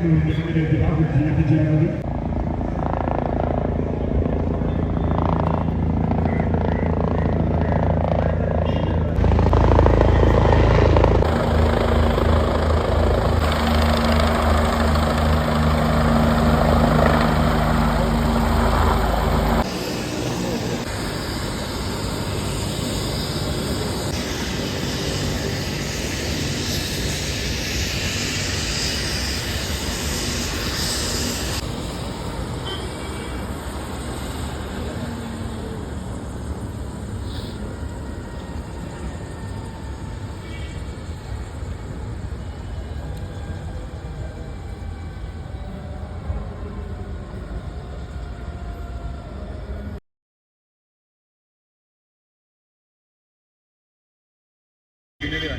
Thank you. കിട്ടിയില്ല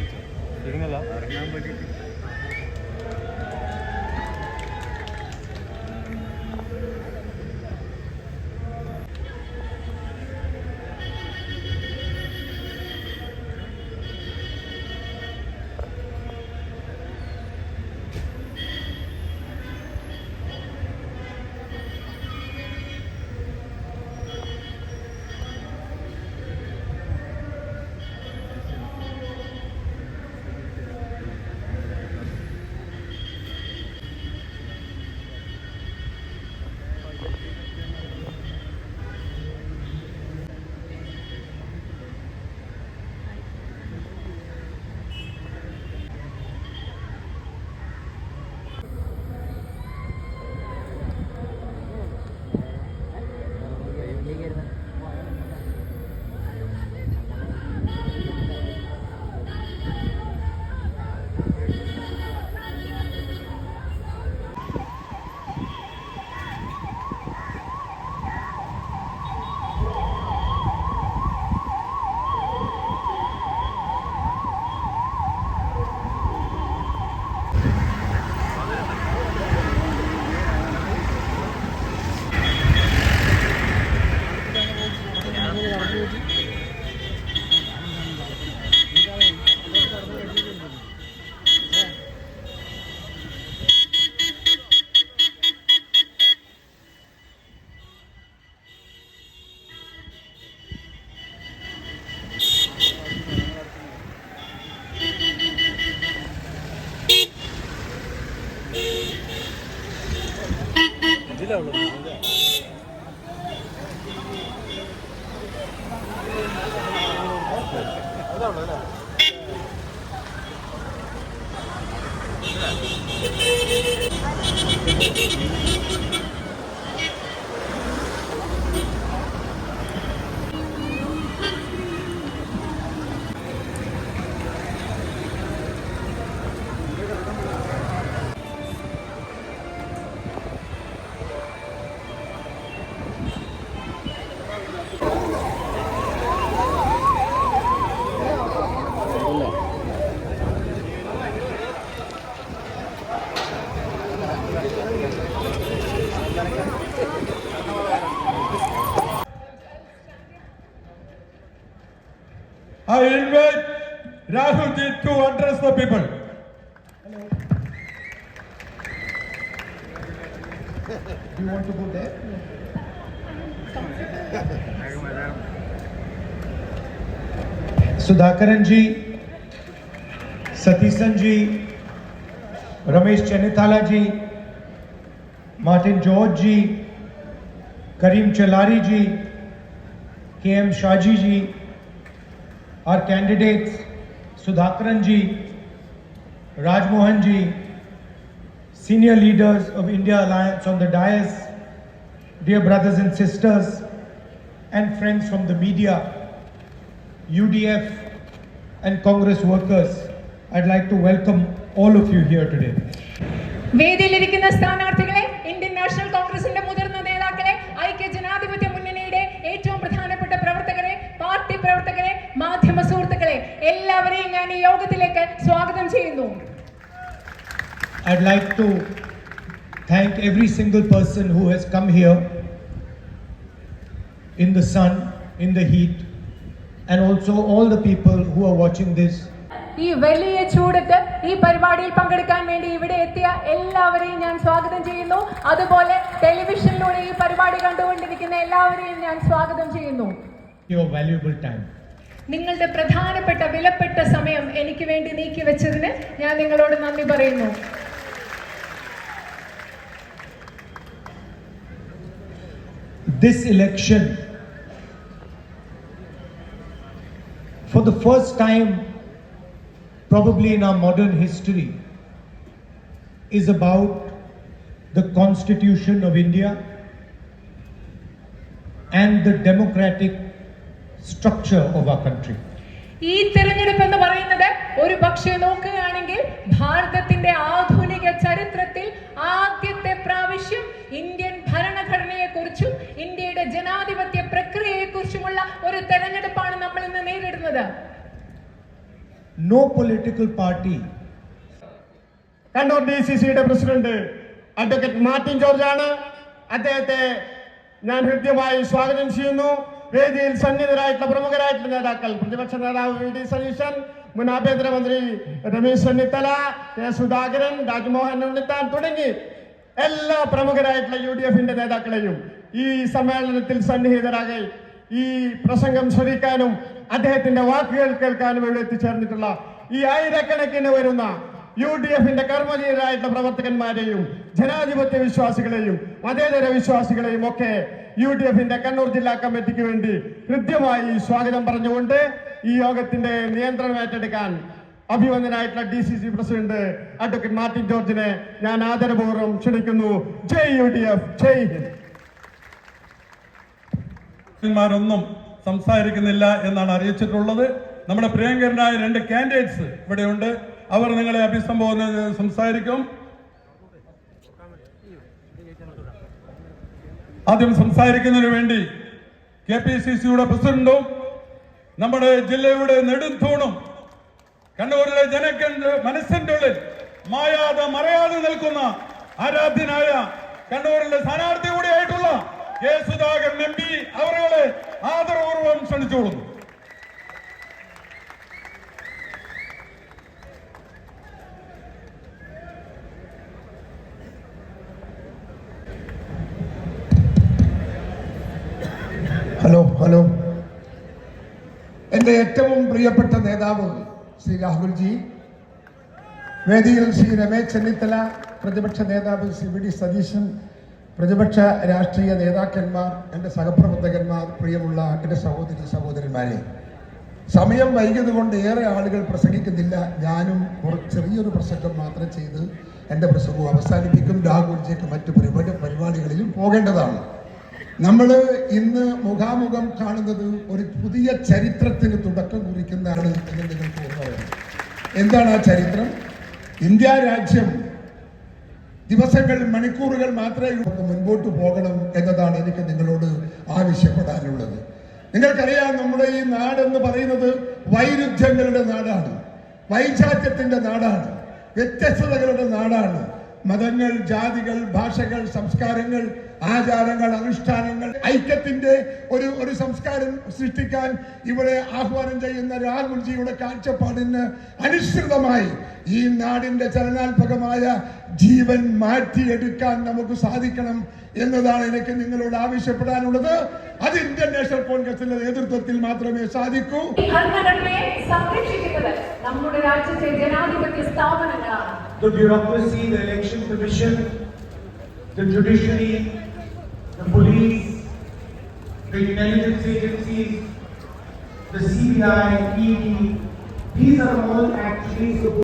രാഹുൽ ജി എത്തിച്ചേരുന്നത് I bless the people. Hello. Do you want to go there? Sudhakaran ji Satheesan ji Ramesh Chennithala ji Martin George ji Karim Chalari ji K M Shaji ji और candidates Sudhakaran ji Rajmohan ji, senior leaders of India Alliance on the dais, dear brothers and sisters, and friends from the media, UDF, and Congress workers, I'd like to welcome all of you here today. വേദിയിലിരിക്കുന്ന സ്ഥാനാർത്ഥികളെ പ്രവർത്തകരെ മാധ്യമ സുഹൃത്തുക്കളെ എല്ലാവരെയും ഞാൻ ഈ യോഗത്തിലേക്ക് സ്വാഗതം ചെയ്യുന്നു I'd like to thank every single person who has come here in the sun, in the heat, and also all the people who are watching this. ഈ വലിയ ചൂടത്ത് ഈ പരിപാടിയിൽ പങ്കെടുക്കാൻ വേണ്ടി ഇവിടെ എത്തിയ എല്ലാവരെയും ഞാൻ സ്വാഗതം ചെയ്യുന്നു. അതുപോലെ ടെലിവിഷനിലൂടെ ഈ പരിപാടി കണ്ടുകൊണ്ടിരിക്കുന്ന എല്ലാവരെയും ഞാൻ സ്വാഗതം ചെയ്യുന്നു. Your valuable time. നിങ്ങളുടെ പ്രധാനപ്പെട്ട വിലപ്പെട്ട സമയം എനിക്ക് വേണ്ടി നീക്കി വെച്ചതിന് ഞാൻ നിങ്ങളോട് നന്ദി പറയുന്നു. This election, for the first time, probably in our modern history, is about the Constitution of India and the democratic structure of our country. ഈ തെരഞ്ഞെടുപ്പ് എന്ന് പറയുന്നത് ഒരു പക്ഷേ നോക്കുകയാണെങ്കിൽ ഭാരതത്തിന്റെ ആധുനിക ചരിത്രത്തിൽ ആദ്യത്തെ No political party Kannur D C സിയുടെ പ്രസിഡന്റ് അഡ്വക്കേറ്റ് മാർട്ടിൻ ജോർജ് ആണ് അദ്ദേഹത്തെ ഞാൻ ഹൃദ്യമായി സ്വാഗതം ചെയ്യുന്നു. വേദിയിൽ സന്നിധരായിട്ടുള്ള പ്രമുഖരായിട്ടുള്ള നേതാക്കൾ പ്രതിപക്ഷ നേതാവ് വി ഡി സതീശൻ മുൻ ആഭ്യന്തരമന്ത്രി രമേശ് ചെന്നിത്തല കെ സുധാകരൻ രാജ്മോഹൻ ഉണ്ണിത്താൻ തുടങ്ങി എല്ലാ പ്രമുഖരായിട്ടുള്ള യു ഡി എഫിന്റെ നേതാക്കളെയും ഈ സമ്മേളനത്തിൽ സന്നിഹിതരാകെ ഈ പ്രസംഗം ശ്രവിക്കാനും അദ്ദേഹത്തിന്റെ വാക്കുകൾ കേൾക്കാനും ഇവിടെ എത്തിച്ചേർന്നിട്ടുള്ള ഈ ആയിരക്കണക്കിന് വരുന്ന യു ഡി എഫിന്റെ കർമ്മധീരായിട്ടുള്ള പ്രവർത്തകന്മാരെയും ജനാധിപത്യ വിശ്വാസികളെയും മതേതര വിശ്വാസികളെയും ഒക്കെ യു ഡി എഫിന്റെ കണ്ണൂർ ജില്ലാ കമ്മിറ്റിക്ക് വേണ്ടി കൃത്യമായി സ്വാഗതം പറഞ്ഞുകൊണ്ട് ഈ യോഗത്തിന്റെ നിയന്ത്രണം ഏറ്റെടുക്കാൻ അഭിവന്ദനായിട്ടുള്ള D C C president advocate Martin ജോർജിനെ ഞാൻ ആദരപൂർവം ക്ഷണിക്കുന്നു. Jai U D F. Jai Hind. മാരൊന്നും സംസാരിക്കുന്നില്ല എന്നാണ് അറിയിച്ചിട്ടുള്ളത്. നമ്മുടെ പ്രിയങ്കരനായ രണ്ട് കാൻഡിഡേറ്റ്സ് ഇവിടെയുണ്ട്. അവർ നിങ്ങളെ അഭിസംബോധന സംസാരിക്കും. ആദ്യം സംസാരിക്കുന്നതിന് വേണ്ടി കെ പി സി സിയുടെ പ്രസിഡന്റും നമ്മുടെ ജില്ലയുടെ നെടുംതൂണും കണ്ണൂരിലെ ജനങ്ങളുടെ മനസ്സിന്റെ ഉള്ളിൽ മായാതെ മറയാതെ നിൽക്കുന്ന ആരാധ്യനായ കണ്ണൂരിലെ സ്ഥാനാർത്ഥി കൂടിയായിട്ടുള്ള കെ സുധാകരൻ എം പി അവരുടെ ആദരപൂർവം ക്ഷണിച്ചുകൊള്ളുന്നു. Hello hello. എന്റെ ഏറ്റവും പ്രിയപ്പെട്ട നേതാവ് ശ്രീ രാഹുൽജി വേദിയിൽ ശ്രീ രമേശ് ചെന്നിത്തല പ്രതിപക്ഷ നേതാവ് ശ്രീ വി ഡി സതീശൻ പ്രതിപക്ഷ രാഷ്ട്രീയ നേതാക്കന്മാർ എന്റെ സഹപ്രവർത്തകന്മാർ പ്രിയമുള്ള എന്റെ സഹോദരി സഹോദരന്മാരെ സമയം വൈകിയതുകൊണ്ട് ഏറെ ആളുകൾ പ്രസംഗിക്കുന്നില്ല. ഞാനും ചെറിയൊരു പ്രസംഗം മാത്രം ചെയ്ത് എന്റെ പ്രസംഗം അവസാനിപ്പിക്കും. രാഹുൽജിക്ക് മറ്റു പരിപാടി പരിപാടികളിലും പോകേണ്ടതാണ്. നമ്മൾ ഇന്ന് മുഖാമുഖം കാണുന്നത് ഒരു പുതിയ ചരിത്രത്തിന് തുടക്കം കുറിക്കുന്നതാണ് എന്ന് നിങ്ങൾക്ക് തോന്നുന്നത് എന്താണ് ആ ചരിത്രം? ഇന്ത്യ രാജ്യം ദിവസങ്ങൾ മണിക്കൂറുകൾ മാത്രമേ മുൻപോട്ട് പോകണം എന്നതാണ് എനിക്ക് നിങ്ങളോട് ആവശ്യപ്പെടാനുള്ളത്. നിങ്ങൾക്കറിയാം നമ്മുടെ ഈ നാടെന്ന് പറയുന്നത് വൈരുദ്ധ്യങ്ങളുടെ നാടാണ്. വൈചാത്യത്തിന്റെ നാടാണ്. വ്യത്യസ്തതകളുടെ നാടാണ്. മതങ്ങൾ ജാതികൾ ഭാഷകൾ സംസ്കാരങ്ങൾ ആചാരങ്ങൾ അനുഷ്ഠാനങ്ങൾ ഐക്യത്തിന്റെ ഒരു ഒരു സംസ്കാരം സൃഷ്ടിക്കാൻ ഇവിടെ ആഹ്വാനം ചെയ്യുന്ന രാഹുൽജിയുടെ കാഴ്ചപ്പാടിന് അനുസൃതമായി ഈ നാടിന്റെ ചലനാത്മകമായ ജീവൻ മാറ്റിയെടുക്കാൻ നമുക്ക് സാധിക്കണം എന്നതാണ് എനിക്ക് നിങ്ങളോട് ആവശ്യപ്പെടാനുള്ളത്. അത് ഇന്ത്യൻ നാഷണൽ കോൺഗ്രസിന്റെ നേതൃത്വത്തിൽ മാത്രമേ സാധിക്കൂ. ഭരണഘടനയെ സംരക്ഷിക്കുന്നത് നമ്മുടെ രാജ്യത്തെ ജനാധിപത്യ സ്ഥാപനങ്ങളാണ്. The bureaucracy, the election commission, the judiciary, police, the intelligence agencies, the CBI, ED, these are all actually